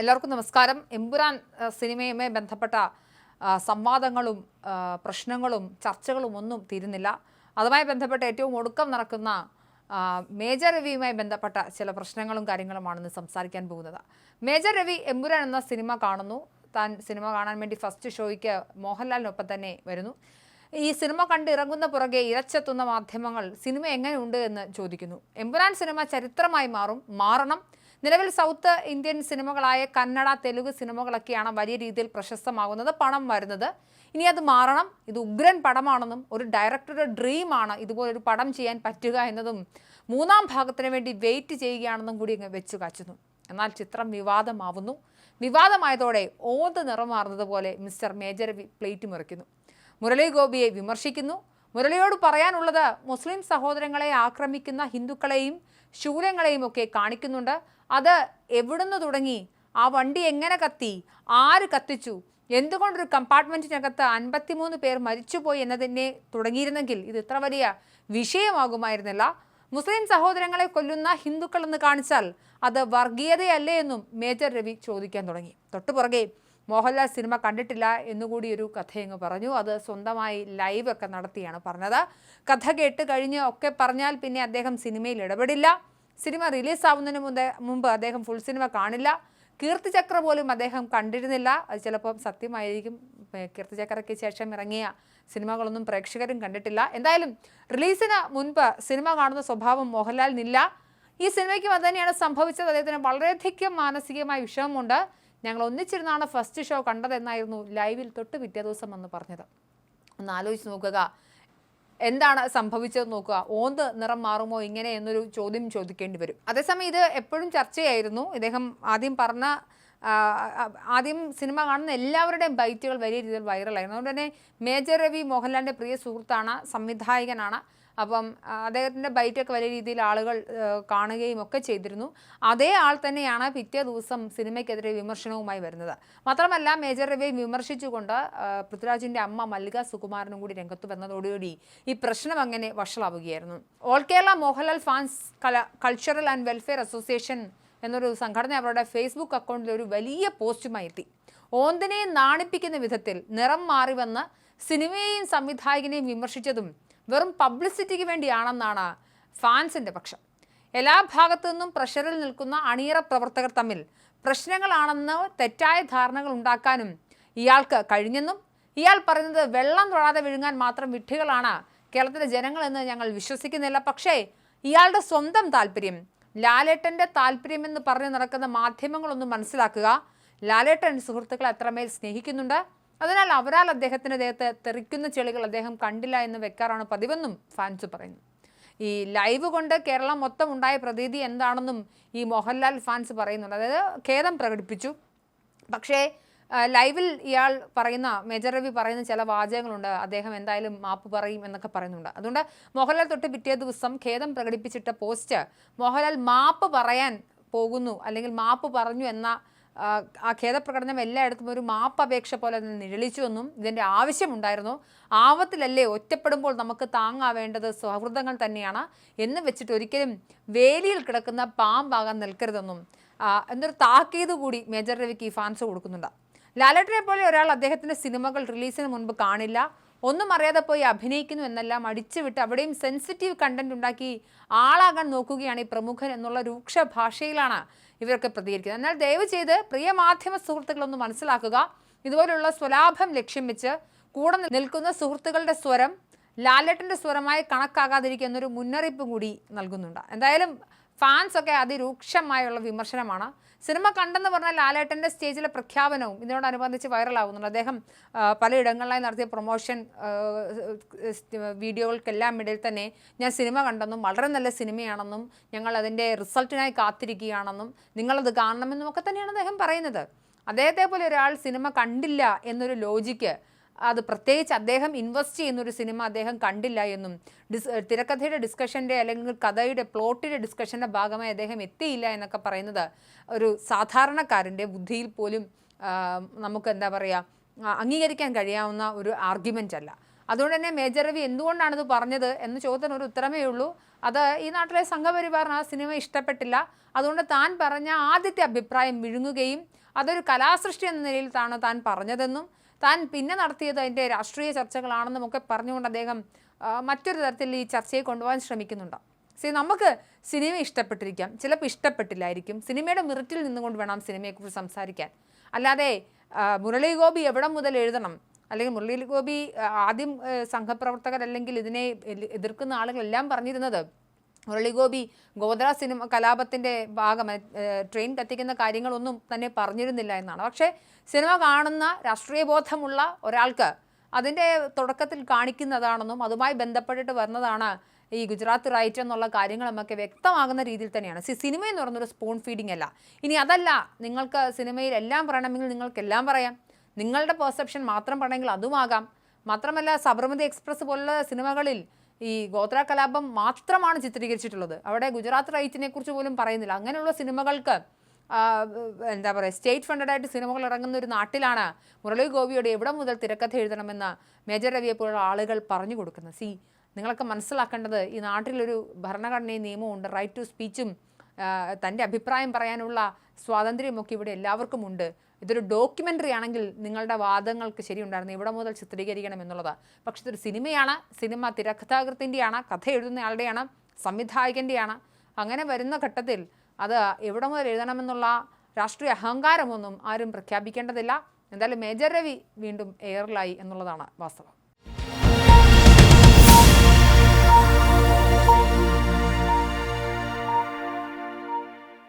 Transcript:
എല്ലാവർക്കും നമസ്കാരം. എമ്പുരാൻ സിനിമയുമായി ബന്ധപ്പെട്ട സംവാദങ്ങളും പ്രശ്നങ്ങളും ചർച്ചകളും ഒന്നും തീരുന്നില്ല. അതുമായി ബന്ധപ്പെട്ട് ഏറ്റവും ഒടുക്കം നടക്കുന്ന മേജർ രവിയുമായി ബന്ധപ്പെട്ട ചില പ്രശ്നങ്ങളും കാര്യങ്ങളുമാണ് ഇന്ന് സംസാരിക്കാൻ പോകുന്നത്. മേജർ രവി എമ്പുരാൻ എന്ന സിനിമ കാണുന്നു. താൻ സിനിമ കാണാൻ വേണ്ടി ഫസ്റ്റ് ഷോയ്ക്ക് മോഹൻലാലിനൊപ്പം തന്നെ വരുന്നു. ഈ സിനിമ കണ്ട് ഇറങ്ങുന്ന പുറകെ ഇരച്ചെത്തുന്ന മാധ്യമങ്ങൾ സിനിമ എങ്ങനെയുണ്ട് എന്ന് ചോദിക്കുന്നു. എമ്പുരാൻ സിനിമ ചരിത്രമായി മാറും മാറണം. നിലവിൽ സൗത്ത് ഇന്ത്യൻ സിനിമകളായ കന്നഡ തെലുങ്ക് സിനിമകളൊക്കെയാണ് വലിയ രീതിയിൽ പ്രശസ്തമാകുന്നത് പണം വരുന്നത്. ഇനി അത് മാറണം. ഇത് ഉഗ്രൻ പടമാണെന്നും ഒരു ഡയറക്ടറുടെ ഡ്രീമാണ് ഇതുപോലൊരു പടം ചെയ്യാൻ പറ്റുക എന്നതും മൂന്നാം ഭാഗത്തിന് വേണ്ടി വെയിറ്റ് ചെയ്യുകയാണെന്നും കൂടി അങ്ങ് വെച്ചു കാച്ചുന്നു. എന്നാൽ ചിത്രം വിവാദമാവുന്നു. വിവാദമായതോടെ ഓത് നിറമാർന്നതുപോലെ മിസ്റ്റർ മേജർ പ്ലേറ്റ് മുറിക്കുന്നു. മുരളി ഗോപിയെ വിമർശിക്കുന്നു. മുരളിയോട് പറയാനുള്ളത് മുസ്ലിം സഹോദരങ്ങളെ ആക്രമിക്കുന്ന ഹിന്ദുക്കളെയും ശൂലങ്ങളെയും ഒക്കെ കാണിക്കുന്നുണ്ട്. അത് എവിടുന്ന് തുടങ്ങി? ആ വണ്ടി എങ്ങനെ കത്തി? ആര് കത്തിച്ചു? എന്തുകൊണ്ടൊരു കമ്പാർട്ട്മെന്റിനകത്ത് അൻപത്തിമൂന്ന് പേർ മരിച്ചുപോയി എന്നതിനെ തുടങ്ങിയിരുന്നെങ്കിൽ ഇത് ഇത്ര വലിയ വിഷയമാകുമായിരുന്നില്ല. മുസ്ലിം സഹോദരങ്ങളെ കൊല്ലുന്ന ഹിന്ദുക്കളെന്ന് കാണിച്ചാൽ അത് വർഗീയതയല്ലേ എന്നും മേജർ രവി ചോദിക്കാൻ തുടങ്ങി. തൊട്ടുപുറകെ മോഹൻലാൽ സിനിമ കണ്ടിട്ടില്ല എന്നുകൂടി ഒരു കഥയങ്ങ് പറഞ്ഞു. അത് സ്വന്തമായി ലൈവ് ഒക്കെ നടത്തിയാണ് പറഞ്ഞത്. കഥ കേട്ട് കഴിഞ്ഞ് ഒക്കെ പറഞ്ഞാൽ പിന്നെ അദ്ദേഹം സിനിമയിൽ ഇടപെടില്ല. സിനിമ റിലീസാവുന്നതിന് മുമ്പ് മുമ്പ് അദ്ദേഹം ഫുൾ സിനിമ കാണില്ല. കീർത്തിചക്ര പോലും അദ്ദേഹം കണ്ടിരുന്നില്ല. അത് ചിലപ്പോൾ സത്യമായിരിക്കും. കീർത്തിചക്രയ്ക്ക് ശേഷം ഇറങ്ങിയ സിനിമകളൊന്നും പ്രേക്ഷകരും കണ്ടിട്ടില്ല. എന്തായാലും റിലീസിന് മുൻപ് സിനിമ കാണുന്ന സ്വഭാവം മോഹൻലാലിനില്ല. ഈ സിനിമയ്ക്കും അത് തന്നെയാണ് സംഭവിച്ചത്. അദ്ദേഹത്തിന് വളരെയധികം മാനസികമായ വിഷമമുണ്ട്. ഞങ്ങൾ ഒന്നിച്ചിരുന്നാണ് ഫസ്റ്റ് ഷോ കണ്ടതെന്നായിരുന്നു ലൈവിൽ തൊട്ട് പിറ്റേ ദിവസം വന്ന് പറഞ്ഞത്. ഒന്ന് ആലോചിച്ച് നോക്കുക. എന്താണ് സംഭവിച്ചത് നോക്കുക. ഓന്ത് നിറം മാറുമോ ഇങ്ങനെ എന്നൊരു ചോദ്യം ചോദിക്കേണ്ടി വരും. അതേസമയം ഇത് എപ്പോഴും ചർച്ചയായിരുന്നു. ഇദ്ദേഹം ആദ്യം പറഞ്ഞ ആദ്യം സിനിമ കാണുന്ന എല്ലാവരുടെയും ബൈറ്റുകൾ വലിയ രീതിയിൽ വൈറലായിരുന്നു. അതുകൊണ്ട് തന്നെ മേജർ രവി മോഹൻലാലിന്റെ പ്രിയ സുഹൃത്താണ് സംവിധായകനാണ്. അപ്പം അദ്ദേഹത്തിന്റെ ബൈറ്റൊക്കെ വലിയ രീതിയിൽ ആളുകൾ കാണുകയും ഒക്കെ ചെയ്തിരുന്നു. അതേ ആൾ തന്നെയാണ് പിറ്റേ ദിവസം സിനിമയ്ക്കെതിരെ വിമർശനവുമായി വരുന്നത്. മാത്രമല്ല മേജർ രവിയെ വിമർശിച്ചുകൊണ്ട് പൃഥ്വിരാജിന്റെ അമ്മ മല്ലിക സുകുമാരനും കൂടി രംഗത്ത് വന്നതോടുകൂടി ഈ പ്രശ്നം അങ്ങനെ വഷളാവുകയായിരുന്നു. All Kerala Mohanlal fans Kala cultural and welfare association എന്നൊരു സംഘടന അവരുടെ ഫേസ്ബുക്ക് അക്കൗണ്ടിൽ ഒരു വലിയ പോസ്റ്റുമായി എത്തി. ഓന്തിനെ നാണിപ്പിക്കുന്ന വിധത്തിൽ നിറം മാറി വന്ന് സിനിമയെയും സംവിധായകനെയും വിമർശിച്ചതും വെറും പബ്ലിസിറ്റിക്ക് വേണ്ടിയാണെന്നാണ് ഫാൻസിന്റെ പക്ഷം. എല്ലാ ഭാഗത്തു നിന്നും പ്രഷറിൽ നിൽക്കുന്ന അണിയറ പ്രവർത്തകർ തമ്മിൽ പ്രശ്നങ്ങളാണെന്ന് തെറ്റായ ധാരണകൾ ഉണ്ടാക്കാനും ഇയാൾക്ക് കഴിഞ്ഞെന്നും ഇയാൾ പറയുന്നത് വെള്ളം തൊടാതെ വിഴുങ്ങാൻ മാത്രം വിഡ്ഢികളാണ് കേരളത്തിലെ ജനങ്ങളെന്ന് ഞങ്ങൾ വിശ്വസിക്കുന്നില്ല. പക്ഷേ ഇയാളുടെ സ്വന്തം താല്പര്യം ലാലേട്ടന്റെ താല്പര്യമെന്ന് പറഞ്ഞ് നടക്കുന്ന മാധ്യമങ്ങളൊന്നും മനസ്സിലാക്കുക. ലാലേട്ടൻ സുഹൃത്തുക്കളെ അത്രമേൽ സ്നേഹിക്കുന്നുണ്ട്. അതിനാൽ അവരാൽ അദ്ദേഹത്തിന്റെ ദേഹത്ത് തെറിക്കുന്ന ചെളികൾ അദ്ദേഹം കണ്ടില്ല എന്ന് വെക്കാറാണ് പതിവെന്നും ഫാൻസ് പറയുന്നു. ഈ ലൈവ് കൊണ്ട് കേരളം മൊത്തം ഉണ്ടായ പ്രതീതി എന്താണെന്നും ഈ മോഹൻലാൽ ഫാൻസ് പറയുന്നുണ്ട്. അതായത് ഖേദം പ്രകടിപ്പിച്ചു. പക്ഷേ ലൈവിൽ ഇയാൾ പറയുന്ന മേജർ രവി പറയുന്ന ചില വാചകങ്ങളുണ്ട്. അദ്ദേഹം എന്തായാലും മാപ്പ് പറയും എന്നൊക്കെ പറയുന്നുണ്ട്. അതുകൊണ്ട് മോഹൻലാൽ തൊട്ട് പിറ്റേ ദിവസം ഖേദം പ്രകടിപ്പിച്ചിട്ട പോസ്റ്റ് മോഹൻലാൽ മാപ്പ് പറയാൻ പോകുന്നു അല്ലെങ്കിൽ മാപ്പ് പറഞ്ഞു എന്ന ആ, ഖേദപ്രകടനം എല്ലായിടത്തും ഒരു മാപ്പ് അപേക്ഷ പോലെ നിഴലിച്ചുവെന്നും ഇതിന്റെ ആവശ്യമുണ്ടായിരുന്നു. ആവത്തിലല്ലേ ഒറ്റപ്പെടുമ്പോൾ നമുക്ക് താങ്ങാവേണ്ടത് സൗഹൃദങ്ങൾ തന്നെയാണ് എന്ന് വെച്ചിട്ട് ഒരിക്കലും വേലിയിൽ കിടക്കുന്ന പാമ്പാകാൻ നിൽക്കരുതെന്നും എന്നൊരു താക്കീത് കൂടി മേജർ രവിക്ക് ഈ ഫാൻസ് കൊടുക്കുന്നുണ്ട്. ലാലേട്ടനെ പോലെ ഒരാൾ അദ്ദേഹത്തിന്റെ സിനിമകൾ റിലീസിന് മുൻപ് കാണില്ല. ഒന്നും അറിയാതെ പോയി അഭിനയിക്കുന്നു എന്നെല്ലാം അടിച്ചുവിട്ട് അവിടെയും സെൻസിറ്റീവ് കണ്ടന്റ് ഉണ്ടാക്കി ആളാകാൻ നോക്കുകയാണ് ഈ പ്രമുഖൻ എന്നുള്ള രൂക്ഷ ഭാഷയിലാണ് ഇവരൊക്കെ പ്രതികരിക്കുന്നത്. എന്നാൽ ദയവ് ചെയ്ത് പ്രിയ മാധ്യമ സുഹൃത്തുക്കളൊന്ന് മനസ്സിലാക്കുക. ഇതുപോലുള്ള സ്വലാഭം ലക്ഷ്യം വെച്ച് കൂടെ നിൽക്കുന്ന സുഹൃത്തുക്കളുടെ സ്വരം ലാലേട്ടന്റെ സ്വരമായി കണക്കാകാതിരിക്കുന്നൊരു മുന്നറിയിപ്പ് കൂടി നൽകുന്നുണ്ട്. എന്തായാലും ഫാൻസ് ഒക്കെ അതിരൂക്ഷമായുള്ള വിമർശനമാണ്. സിനിമ കണ്ടെന്ന് പറഞ്ഞാൽ ലാലേട്ടന്റെ സ്റ്റേജിലെ പ്രഖ്യാപനവും ഇതിനോടനുബന്ധിച്ച് വൈറലാവുന്നുണ്ട്. അദ്ദേഹം പലയിടങ്ങളിലായി നടത്തിയ പ്രൊമോഷൻ വീഡിയോകൾക്കെല്ലാം ഇടയിൽ തന്നെ ഞാൻ സിനിമ കണ്ടെന്നും വളരെ നല്ല സിനിമയാണെന്നും ഞങ്ങൾ അതിന്റെ റിസൾട്ടിനായി കാത്തിരിക്കുകയാണെന്നും നിങ്ങളത് കാണണമെന്നും ഒക്കെ തന്നെയാണ് അദ്ദേഹം പറയുന്നത്. അദ്ദേഹത്തെ പോലെ ഒരാൾ സിനിമ കണ്ടില്ല എന്നൊരു ലോജിക്ക് അത് പ്രത്യേകിച്ച് അദ്ദേഹം ഇൻവെസ്റ്റ് ചെയ്യുന്ന ഒരു സിനിമ അദ്ദേഹം കണ്ടില്ല എന്നും ഡിസ് തിരക്കഥയുടെ ഡിസ്കഷന്റെ അല്ലെങ്കിൽ കഥയുടെ പ്ലോട്ടിന്റെ ഡിസ്കഷന്റെ ഭാഗമായി അദ്ദേഹം എത്തിയില്ല എന്നൊക്കെ പറയുന്നത് ഒരു സാധാരണക്കാരന്റെ ബുദ്ധിയിൽ പോലും നമുക്ക് എന്താ പറയുക അംഗീകരിക്കാൻ കഴിയാവുന്ന ഒരു ആർഗ്യുമെന്റ് അല്ല. അതുകൊണ്ട് തന്നെ മേജർ രവി എന്തുകൊണ്ടാണിത് പറഞ്ഞത് എന്ന് ചോദ്യത്തിന് ഒരു ഉത്തരമേ ഉള്ളൂ. അത് ഈ നാട്ടിലെ സംഘപരിവാറിന് ആ സിനിമ ഇഷ്ടപ്പെട്ടില്ല. അതുകൊണ്ട് താൻ പറഞ്ഞ ആദ്യത്തെ അഭിപ്രായം വിഴുങ്ങുകയും അതൊരു കലാസൃഷ്ടി എന്ന നിലയിലാണ് താൻ പറഞ്ഞതെന്നും താൻ പിന്നെ നടത്തിയത് അതിന്റെ രാഷ്ട്രീയ ചർച്ചകളാണെന്നും ഒക്കെ പറഞ്ഞുകൊണ്ട് അദ്ദേഹം മറ്റൊരു തരത്തിൽ ഈ ചർച്ചയെ കൊണ്ടുപോകാൻ ശ്രമിക്കുന്നുണ്ട്. സി നമുക്ക് സിനിമ ഇഷ്ടപ്പെട്ടിരിക്കാം. ചിലപ്പോൾ ഇഷ്ടപ്പെട്ടില്ലായിരിക്കും. സിനിമയുടെ മിറിറ്റിൽ നിന്നുകൊണ്ട് വേണം സിനിമയെക്കുറിച്ച് സംസാരിക്കാൻ. അല്ലാതെ മുരളി ഗോപി എവിടെ മുതൽ എഴുതണം? അല്ലെങ്കിൽ മുരളി ഗോപി ആദ്യം സംഘപ്രവർത്തകർ അല്ലെങ്കിൽ ഇതിനെ എതിർക്കുന്ന ആളുകളെല്ലാം പറഞ്ഞിരുന്നത് മുരളി ഗോപി ഗോദ്ര സിനിമ കലാപത്തിന്റെ ഭാഗം ട്രെയിൻ കത്തിക്കുന്ന കാര്യങ്ങളൊന്നും തന്നെ പറഞ്ഞിരുന്നില്ല എന്നാണ്. പക്ഷേ സിനിമ കാണുന്ന രാഷ്ട്രീയ ബോധമുള്ള ഒരാൾക്ക് അതിന്റെ തുടക്കത്തിൽ കാണിക്കുന്നതാണെന്നും അതുമായി ബന്ധപ്പെട്ടിട്ട് വരുന്നതാണ് ഈ ഗുജറാത്ത് റൈറ്റ് എന്നുള്ള കാര്യങ്ങൾ നമുക്ക് വ്യക്തമാകുന്ന രീതിയിൽ തന്നെയാണ്. സി സിനിമ എന്ന് പറയുന്നൊരു സ്പൂൺ ഫീഡിംഗ് അല്ല. ഇനി അതല്ല നിങ്ങൾക്ക് സിനിമയിൽ എല്ലാം പറയണമെങ്കിൽ നിങ്ങൾക്ക് എല്ലാം പറയാം. നിങ്ങളുടെ പെർസെപ്ഷൻ മാത്രം പറയണമെങ്കിൽ അതുമാകാം. മാത്രമല്ല സബർമതി എക്സ്പ്രസ് പോലുള്ള സിനിമകളിൽ ഈ ഗോത്ര കലാപം മാത്രമാണ് ചിത്രീകരിച്ചിട്ടുള്ളത്. അവിടെ ഗുജറാത്ത് റൈറ്റിനെ കുറിച്ച് പോലും പറയുന്നില്ല. അങ്ങനെയുള്ള സിനിമകൾക്ക് എന്താ പറയുക സ്റ്റേറ്റ് ഫണ്ടഡ് ആയിട്ട് സിനിമകൾ ഇറങ്ങുന്ന ഒരു നാട്ടിലാണ് മുരളി ഗോപിയോട് എവിടെ മുതൽ തിരക്കഥ എഴുതണമെന്ന് മേജർ രവിയെ പോലുള്ള ആളുകൾ പറഞ്ഞു കൊടുക്കുന്നത്. സി നിങ്ങളൊക്കെ മനസ്സിലാക്കേണ്ടത് ഈ നാട്ടിലൊരു ഭരണഘടനയും നിയമവും ഉണ്ട്. റൈറ്റ് ടു സ്പീച്ചും തന്റെ അഭിപ്രായം പറയാനുള്ള സ്വാതന്ത്ര്യമൊക്കെ ഇവിടെ എല്ലാവർക്കും ഉണ്ട്. ഇതൊരു ഡോക്യുമെന്ററി ആണെങ്കിൽ നിങ്ങളുടെ വാദങ്ങൾക്ക് ശരിയുണ്ടായിരുന്നു. ഇവിടെ മുതൽ ചിത്രീകരിക്കണം എന്നുള്ളതാണ് പക്ഷെ ഇതൊരു സിനിമയാണ്. സിനിമ തിരക്കഥാകൃത്തിന്റെയാണ് കഥ എഴുതുന്ന എഴുതുന്നയാളുടെയാണ് സംവിധായകന്റെയാണ് അങ്ങനെ വരുന്ന ഘട്ടത്തിൽ അത് എവിടെ മുതൽ എഴുതണമെന്നുള്ള രാഷ്ട്രീയ അഹങ്കാരമൊന്നും ആരും പ്രഖ്യാപിക്കേണ്ടതില്ല. എന്തായാലും മേജർ രവി വീണ്ടും എയറിലായി എന്നുള്ളതാണ് വാസ്തവം.